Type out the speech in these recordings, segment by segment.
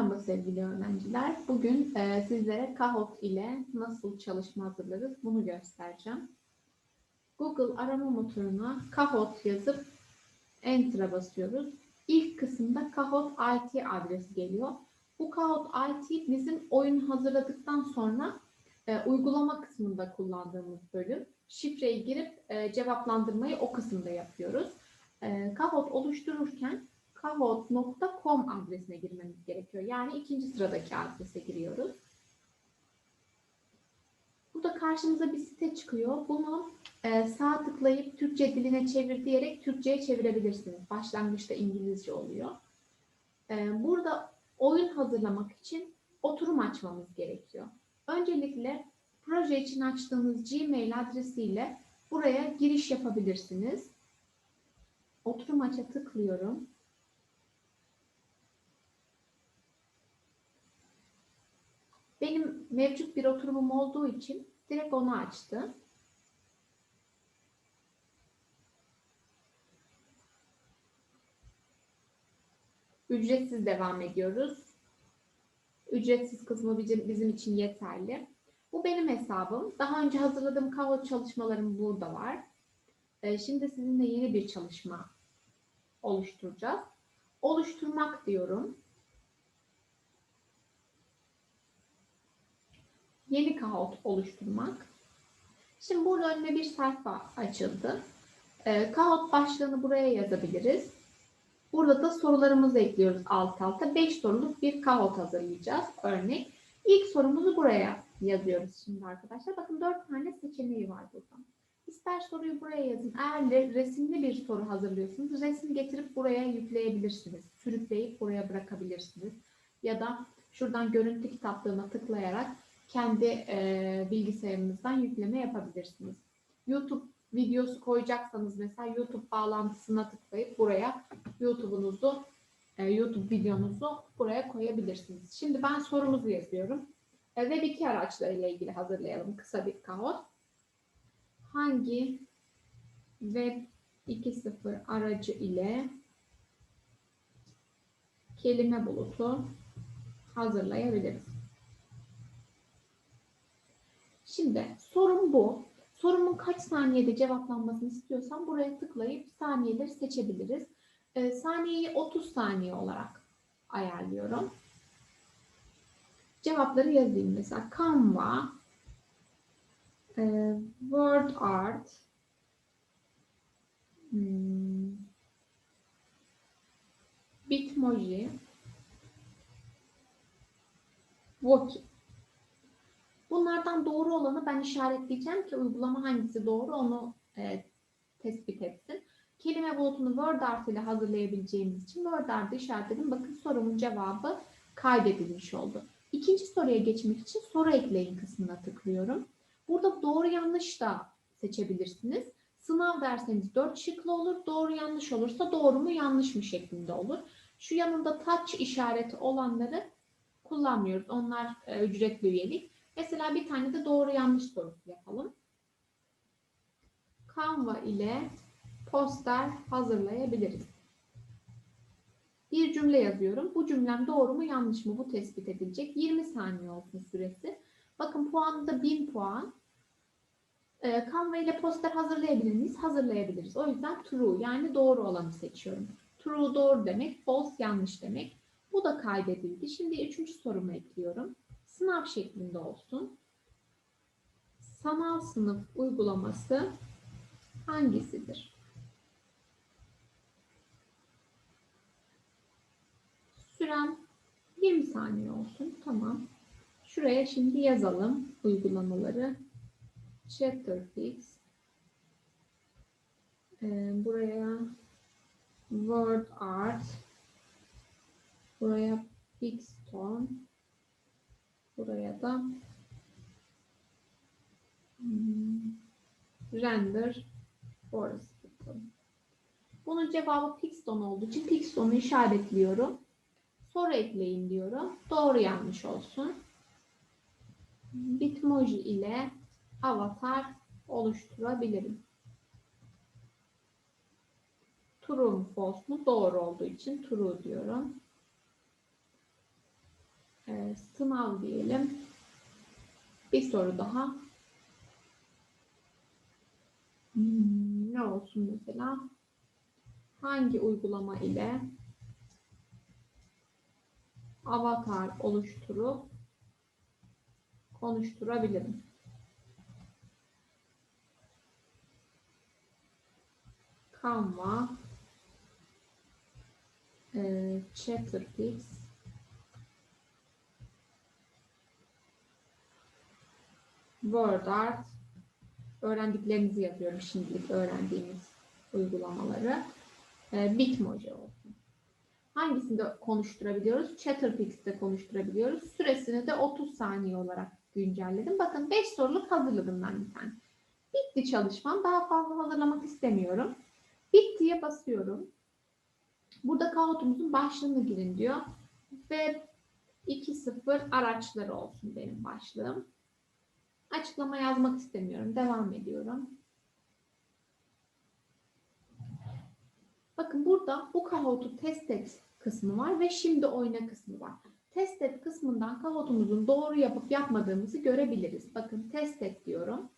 Merhaba sevgili öğrenciler. Bugün e, sizlere Kahoot ile nasıl çalışma hazırlarız bunu göstereceğim. Google arama motoruna Kahoot yazıp Enter'a basıyoruz. İlk kısımda Kahoot IT adresi geliyor. Bu Kahoot IT bizim oyun hazırladıktan sonra e, uygulama kısmında kullandığımız bölüm. Şifreyi girip e, cevaplandırmayı o kısımda yapıyoruz. E, Kahoot oluştururken kahoot.com adresine girmemiz gerekiyor. Yani ikinci sıradaki adrese giriyoruz. Burada karşımıza bir site çıkıyor. Bunu e, sağ tıklayıp Türkçe diline çevir diyerek Türkçe'ye çevirebilirsiniz. Başlangıçta İngilizce oluyor. E, burada oyun hazırlamak için oturum açmamız gerekiyor. Öncelikle proje için açtığınız Gmail adresiyle buraya giriş yapabilirsiniz. Oturum aça tıklıyorum. Benim mevcut bir oturumum olduğu için direkt onu açtı. Ücretsiz devam ediyoruz. Ücretsiz kısmı bizim, için yeterli. Bu benim hesabım. Daha önce hazırladığım Kahoot çalışmalarım burada var. Ee, şimdi sizinle yeni bir çalışma oluşturacağız. Oluşturmak diyorum. Yeni Kahoot oluşturmak. Şimdi burada önüme bir sayfa açıldı. Ee, Kahoot başlığını buraya yazabiliriz. Burada da sorularımızı ekliyoruz alt alta. 5 soruluk bir Kahoot hazırlayacağız. Örnek. İlk sorumuzu buraya yazıyoruz şimdi arkadaşlar. Bakın 4 tane seçeneği var burada. İster soruyu buraya yazın. Eğer resimli bir soru hazırlıyorsunuz, resim getirip buraya yükleyebilirsiniz. Sürükleyip buraya bırakabilirsiniz. Ya da şuradan görüntü kitaplığına tıklayarak kendi e, bilgisayarınızdan yükleme yapabilirsiniz. YouTube videosu koyacaksanız mesela YouTube bağlantısına tıklayıp buraya YouTube'unuzu e, YouTube videonuzu buraya koyabilirsiniz. Şimdi ben sorumuzu yazıyorum. E, Web 2 araçlarıyla ilgili hazırlayalım kısa bir kaos. Hangi Web 2.0 aracı ile kelime bulutu hazırlayabiliriz? Şimdi sorum bu. Sorumun kaç saniyede cevaplanmasını istiyorsam buraya tıklayıp saniyeleri seçebiliriz. E, saniyeyi 30 saniye olarak ayarlıyorum. Cevapları yazayım. Mesela Canva, e, Word Art, hmm, Bitmoji, Voki. Bunlardan doğru olanı ben işaretleyeceğim ki uygulama hangisi doğru onu e, tespit etsin. Kelime bulutunu Word Art ile hazırlayabileceğimiz için Word Art'ı işaretledim. Bakın sorumun cevabı kaydedilmiş oldu. İkinci soruya geçmek için soru ekleyin kısmına tıklıyorum. Burada doğru yanlış da seçebilirsiniz. Sınav derseniz 4 şıklı olur. Doğru yanlış olursa doğru mu yanlış mı şeklinde olur. Şu yanında touch işareti olanları kullanmıyoruz. Onlar e, ücretli üyelik. Mesela bir tane de doğru yanlış sorusu yapalım. Canva ile poster hazırlayabiliriz. Bir cümle yazıyorum. Bu cümlem doğru mu yanlış mı bu tespit edilecek. 20 saniye olsun süresi. Bakın puanı da 1000 puan. Ee, Canva ile poster hazırlayabilir miyiz? Hazırlayabiliriz. O yüzden true yani doğru olanı seçiyorum. True doğru demek, false yanlış demek. Bu da kaydedildi. Şimdi üçüncü sorumu ekliyorum. Sınav şeklinde olsun. Sanal sınıf uygulaması hangisidir? Sürem 20 saniye olsun. Tamam. Şuraya şimdi yazalım uygulamaları. Chatterfix. Ee, buraya Word Art. Buraya Pixton. Buraya da hmm, Render Forest. Bunun cevabı Pixton olduğu için Pixton'u işaretliyorum. Soru ekleyin diyorum. Doğru yanlış olsun. Bitmoji ile avatar oluşturabilirim. True mu false mu? Doğru olduğu için true diyorum. Ee, sınav diyelim. Bir soru daha. Hmm, ne olsun mesela? Hangi uygulama ile avatar oluşturup konuşturabilirim? Canva, e, Chatterpix, WordArt, öğrendiklerimizi yazıyorum şimdilik öğrendiğimiz uygulamaları. E, Bitmoji olsun. Hangisinde konuşturabiliyoruz? Chatterpix'te konuşturabiliyoruz. Süresini de 30 saniye olarak güncelledim. Bakın 5 soruluk hazırladım ben bir tane. Bitti çalışmam. Daha fazla hazırlamak istemiyorum. Bittiye basıyorum. Burada Kahoot'umuzun başlığını girin diyor. Ve 2.0 araçları olsun benim başlığım. Açıklama yazmak istemiyorum. Devam ediyorum. Bakın burada bu Kahoot'u test et kısmı var ve şimdi oyna kısmı var. Test et kısmından Kahoot'umuzun doğru yapıp yapmadığımızı görebiliriz. Bakın test et diyorum.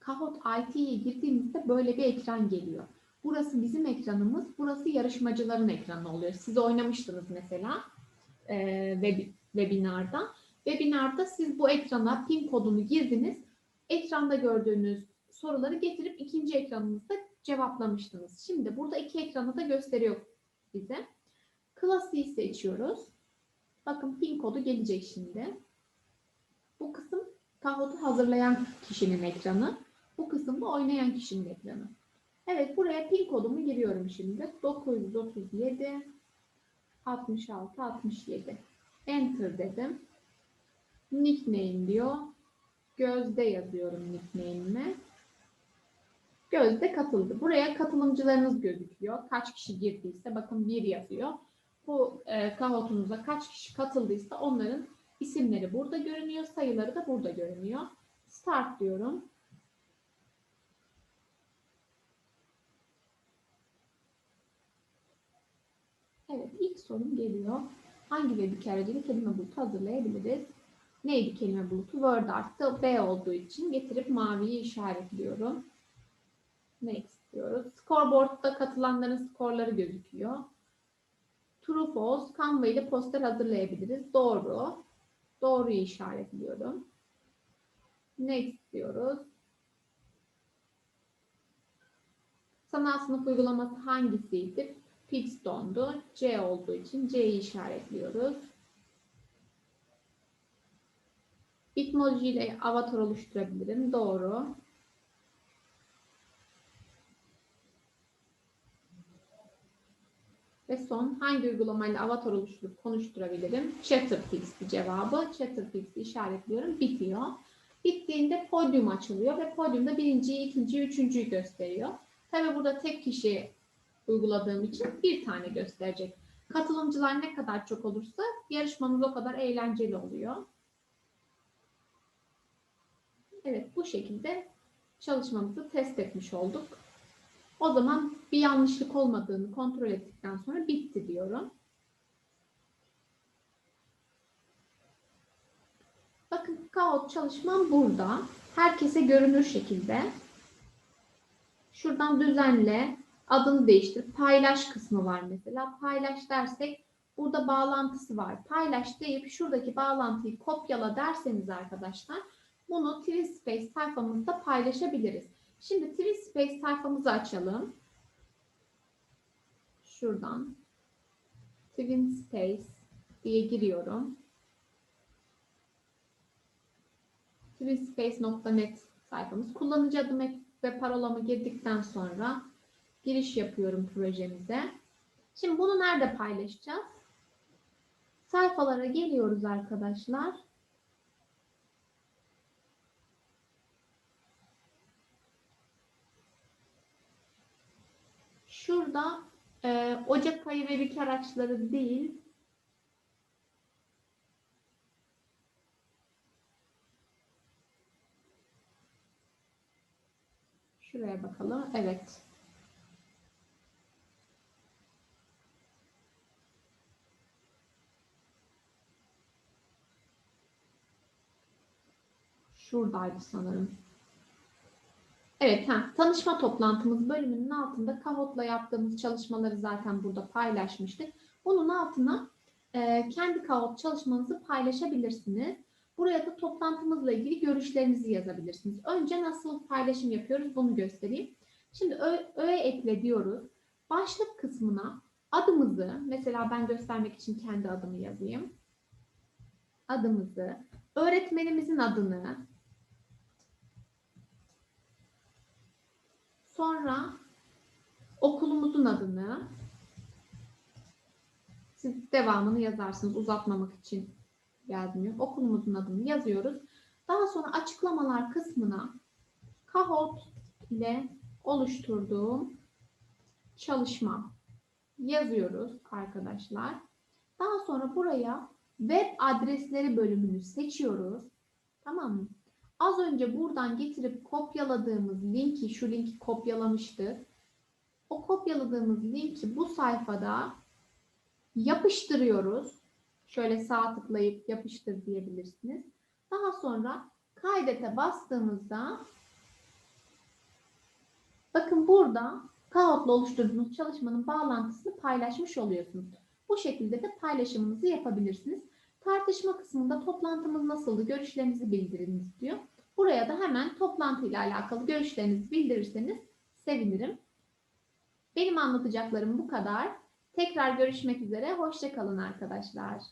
Kahoot IT'ye girdiğimizde böyle bir ekran geliyor. Burası bizim ekranımız, burası yarışmacıların ekranı oluyor. Siz oynamıştınız mesela e, web, webinarda. Webinarda siz bu ekrana pin kodunu girdiniz. Ekranda gördüğünüz soruları getirip ikinci ekranınızda cevaplamıştınız. Şimdi burada iki ekranı da gösteriyor bize. Klasiği seçiyoruz. Bakın pin kodu gelecek şimdi. Bu kısım Kahoot'u hazırlayan kişinin ekranı. Bu kısımda oynayan kişinin ekranı. Evet buraya pin kodumu giriyorum şimdi. 937 66 67. Enter dedim. Nickname diyor. Gözde yazıyorum nickname'imi. Gözde katıldı. Buraya katılımcılarınız gözüküyor. Kaç kişi girdiyse bakın bir yazıyor. Bu e, Kahoot'umuza kaç kişi katıldıysa onların isimleri burada görünüyor. Sayıları da burada görünüyor. Start diyorum. Evet, ilk sorum geliyor. Hangi web aracıyla kelime bulutu hazırlayabiliriz? Neydi kelime bulutu? Word arttı. B olduğu için getirip maviyi işaretliyorum. Next diyoruz. Scoreboard'da katılanların skorları gözüküyor. True false. Canva ile poster hazırlayabiliriz. Doğru. Doğruyu işaretliyorum. Next diyoruz. Sanal sınıf uygulaması hangisiydi? Pitstone'du. C olduğu için C'yi işaretliyoruz. Bitmoji ile avatar oluşturabilirim. Doğru. Ve son hangi uygulamayla avatar oluşturup konuşturabilirim? Chatterpix'ti cevabı. Chatterpix'i işaretliyorum. Bitiyor. Bittiğinde podyum açılıyor ve podyumda birinciyi, ikinciyi, üçüncüyü gösteriyor. Tabi burada tek kişi uyguladığım için bir tane gösterecek. Katılımcılar ne kadar çok olursa yarışmamız o kadar eğlenceli oluyor. Evet bu şekilde çalışmamızı test etmiş olduk. O zaman bir yanlışlık olmadığını kontrol ettikten sonra bitti diyorum. Bakın Kahoot çalışmam burada. Herkese görünür şekilde. Şuradan düzenle, adını değiştir, paylaş kısmı var mesela. Paylaş dersek burada bağlantısı var. Paylaş deyip şuradaki bağlantıyı kopyala derseniz arkadaşlar bunu TreeSpace sayfamızda paylaşabiliriz. Şimdi TreeSpace sayfamızı açalım. Şuradan TwinSpace diye giriyorum. TwinSpace.net sayfamız. Kullanıcı adım ve parolamı girdikten sonra giriş yapıyorum projemize. Şimdi bunu nerede paylaşacağız? Sayfalara geliyoruz arkadaşlar. Şurada e, Ocak ayı ve bir araçları değil, Şuraya bakalım. Evet. Şuradaydı sanırım. Evet, ha, tanışma toplantımız bölümünün altında Kahoot'la yaptığımız çalışmaları zaten burada paylaşmıştık. Bunun altına e, kendi Kahoot çalışmanızı paylaşabilirsiniz. Buraya da toplantımızla ilgili görüşlerinizi yazabilirsiniz. Önce nasıl paylaşım yapıyoruz bunu göstereyim. Şimdi öğe ekle diyoruz. Başlık kısmına adımızı, mesela ben göstermek için kendi adımı yazayım. Adımızı, öğretmenimizin adını, sonra okulumuzun adını, siz devamını yazarsınız uzatmamak için yazmıyorum. Okulumuzun adını yazıyoruz. Daha sonra açıklamalar kısmına Kahoot ile oluşturduğum çalışma yazıyoruz arkadaşlar. Daha sonra buraya web adresleri bölümünü seçiyoruz. Tamam mı? Az önce buradan getirip kopyaladığımız linki, şu linki kopyalamıştık. O kopyaladığımız linki bu sayfada yapıştırıyoruz. Şöyle sağ tıklayıp yapıştır diyebilirsiniz. Daha sonra kaydete bastığımızda bakın burada Kahoot'la oluşturduğunuz çalışmanın bağlantısını paylaşmış oluyorsunuz. Bu şekilde de paylaşımınızı yapabilirsiniz. Tartışma kısmında toplantımız nasıldı, görüşlerinizi bildiriniz diyor. Buraya da hemen toplantı ile alakalı görüşlerinizi bildirirseniz sevinirim. Benim anlatacaklarım bu kadar. Tekrar görüşmek üzere. Hoşçakalın arkadaşlar.